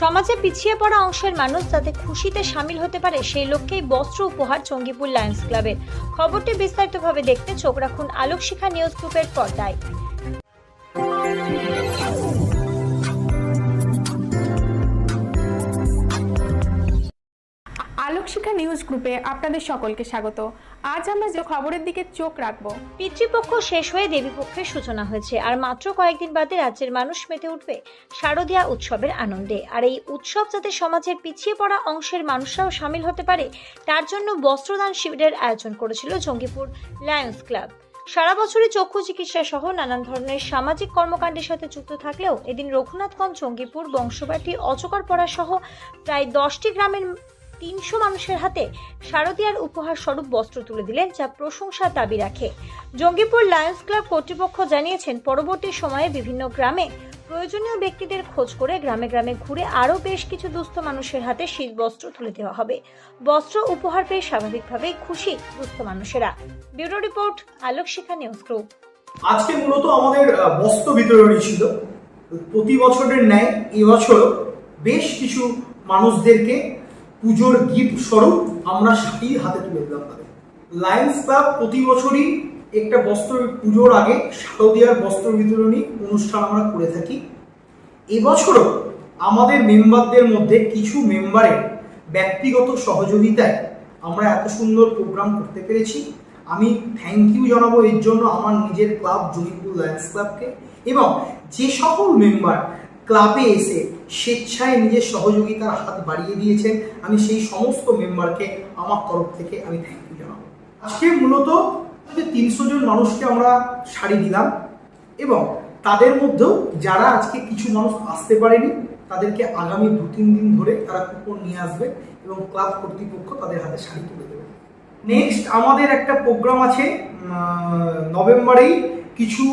সমাজে পিছিয়ে পড়া অংশের মানুষ যাতে খুশিতে সামিল হতে পারে, সেই লক্ষ্যেই বস্ত্র উপহার চঙ্গিপুর লায়ন্স ক্লাবের। খবরটি বিস্তারিতভাবে দেখতে চোখ রাখুন আলোকশিখা নিউজ গ্রুপের পর্দায়। নিউজ গ্রুপে আপনাদের সকলকে স্বাগত। আজ আমরা যে খবরের দিকে চোখ রাখব, পিতৃপক্ষ শেষ হয়ে দেবীপক্ষের সূচনা হয়েছে, আর মাত্র কয়েকদিন বাদে রাজ্যের মানুষ মেতে উঠবে শারদীয়া উৎসবের আনন্দে। আর এই উৎসব যাতে সমাজের পিছিয়ে পড়া অংশের মানুষরাও সামিল হতে পারে, তার জন্য বস্ত্রদান শিবিরের আয়োজন করেছিল জঙ্গিপুর লায়ন্স ক্লাব। সারা বছরই চক্ষু চিকিৎসা সহ নানান ধরনের সামাজিক কর্মকাণ্ডের সাথে যুক্ত থাকলেও এদিন রঘুনাথগঞ্জ, জঙ্গিপুর বংশবাটি অজগরপাড়া সহ প্রায় দশটি গ্রামের তিনশো মানুষের হাতে শারদীয়ার উপহার স্বরূপ বস্ত্র তুলে দিলেন, যা প্রশংসার দাবি রাখে। জঙ্গিপুর লায়ন্স ক্লাব কর্তৃপক্ষ জানিয়েছেন, পরবর্তী সময়ে বিভিন্ন গ্রামে প্রয়োজনীয় ব্যক্তিদের খোঁজ করে গ্রামে গ্রামে ঘুরে আরও বেশ কিছু দুস্থ মানুষের হাতে শীত বস্ত্র তুলে দেওয়া হবে। বস্ত্র উপহার পেয়ে স্বাভাবিকভাবেই খুশি দুস্থ মানুষেরা। Bureau report Alok Shikha news group. আজকে মূলত আমাদের বস্ত্র বিতরণী ছিল। প্রতি বছরের ন্যায় এবছর বেশ কিছু মানুষদেরকে পুজোর গিফট স্বরূপ আমরা শাড়ি হাতে তুলে দিলাম তাদের। লায়ন্স ক্লাব প্রতি বছরই একটা বস্ত্র পুজোর আগে শারদীয়ার বস্ত্র বিতরণী অনুষ্ঠান আমরা করে থাকি। এবছরও আমাদের মেম্বারদের মধ্যে কিছু মেম্বারের ব্যক্তিগত সহযোগিতায় আমরা এত সুন্দর প্রোগ্রাম করতে পেরেছি। আমি থ্যাংক ইউ জানাব এর জন্য আমার নিজের ক্লাব জয়িপুর লায়ন্স ক্লাবকে এবং যে সকল মেম্বার ক্লাবে এসে স্বেচ্ছায় নিজের সহযোগিতার হাত বাড়িয়ে দিয়েছেন। আমি সেই সমস্ত মেম্বারকে আমার তরফ থেকে আমি থ্যাংক ইউ জানাব। আজকে মূলত তিনশো জন মানুষকে আমরা শাড়ি দিলাম এবং তাদের মধ্যেও যারা আজকে কিছু মানুষ আসতে পারেনি, তাদেরকে আগামী দু তিন দিন ধরে তারা কুপন নিয়ে আসবে এবং ক্লাব কর্তৃপক্ষ তাদের হাতে শাড়ি তুলে দেবে। নেক্সট আমাদের একটা প্রোগ্রাম আছে নভেম্বরেই কিছু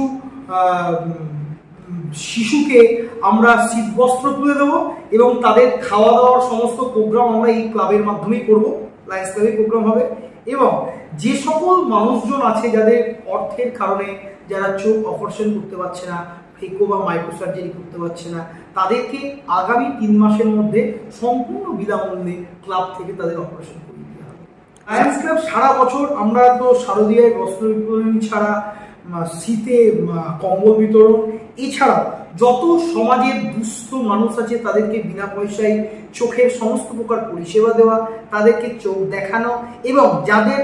শিশুকে আমরা শীতবস্ত্র তুলে দেবো এবং তাদের খাওয়া দাওয়ার সমস্ত প্রোগ্রাম আমরা এই ক্লাবের মাধ্যমেই করব। লায়ন্স ক্লাবের প্রোগ্রাম হবে। এবং যে সকল মানুষজন আছে যাদের অর্থের কারণে যারা চোখ অপারেশন করতে পারছে না ফেকো বা মাইক্রো সার্জারি করতে পারছে না, তাদেরকে আগামী তিন মাসের মধ্যে সম্পূর্ণ বিনামূল্যে ক্লাব থেকে তাদের অপারেশন করিয়ে দেওয়া হবে। লায়ন্স ক্লাব সারা বছর আমরা তো শারদীয়ায় বস্ত্র বিতরণ ছাড়া শীতে কম্বল বিতরণ এছাড়াও যত সমাজের দুস্থ মানুষ আছে, তাদেরকে বিনা পয়সায় চোখের সমস্ত প্রকার পরিষেবা দেওয়া, তাদেরকে চোখ দেখানো এবং যাদের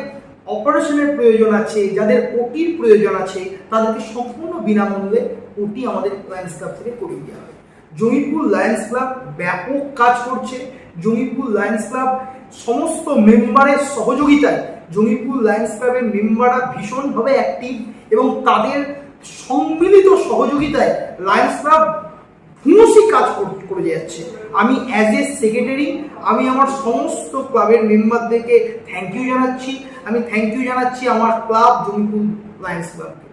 অপারেশনের প্রয়োজন আছে, যাদের ওটির প্রয়োজন আছে, তাদেরকে সম্পূর্ণ বিনামূল্যে ওটি আমাদের লায়ন্স ক্লাব থেকে করিয়ে দেওয়া হবে। জমিপুর লায়ন্স ক্লাব ব্যাপক কাজ করছে। জমিপুর লায়ন্স ক্লাব সমস্ত মেম্বারের সহযোগিতায় জমিপুর লায়ন্স ক্লাবের মেম্বাররা ভীষণভাবে অ্যাক্টিভ এবং তাদের সম্মিলিত সহযোগিতায় লায়ন্স ক্লাব ভূয়সী কাজ করে যাচ্ছে। আমি অ্যাজ এ সেক্রেটারি আমি আমার সমস্ত ক্লাবের মেম্বারদেরকে থ্যাংক ইউ জানাচ্ছি। আমি থ্যাংক ইউ জানাচ্ছি আমার ক্লাব জমিপুর লায়ন্স ক্লাবকে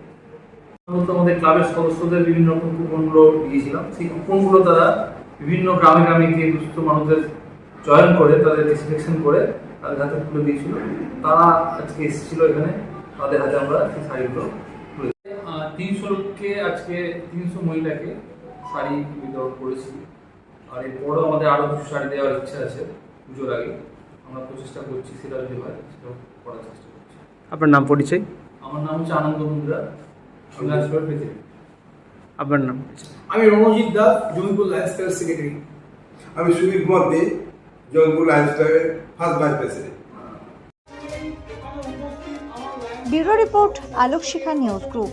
আমাদের ক্লাবের সদস্যদের বিভিন্ন রকম কুপনগুলো দিয়েছিলাম। সেই কুপনগুলো তারা বিভিন্ন গ্রামে গ্রামে গিয়ে দুস্থ মানুষদের চয়ন করে তাদেরকে সিলেকশন করে তাদের হাতে তুলে দিয়েছিল। তারা আজকে এসেছিল এখানে। তাদের হাতে আমরা সেই শাড়িগুলো তিনশো লোককে আজকে তিনশো মহিলাকে শাড়ি বিতরণ করেছি। আর এরপরও আমাদের আরও কিছু শাড়ি দেওয়ার ইচ্ছা আছে পুজোর আগে। আমরা প্রচেষ্টা করছি সেটা যদি হয় সেটাও করার চেষ্টা করছি। আপনার নাম পরিচয়? আমার নাম হচ্ছে আনন্দ মুদ্রা আমি প্রেসিডেন্ট। আপনার নাম আমি রণজিৎ দাস জমিপুর লায়ন্স ক্লাবের সেক্রেটারি। আমি সুবীর কুমার দে জয়পুর লায়ন্স ক্লাবের first vice president bureau report Alok Shikha news group.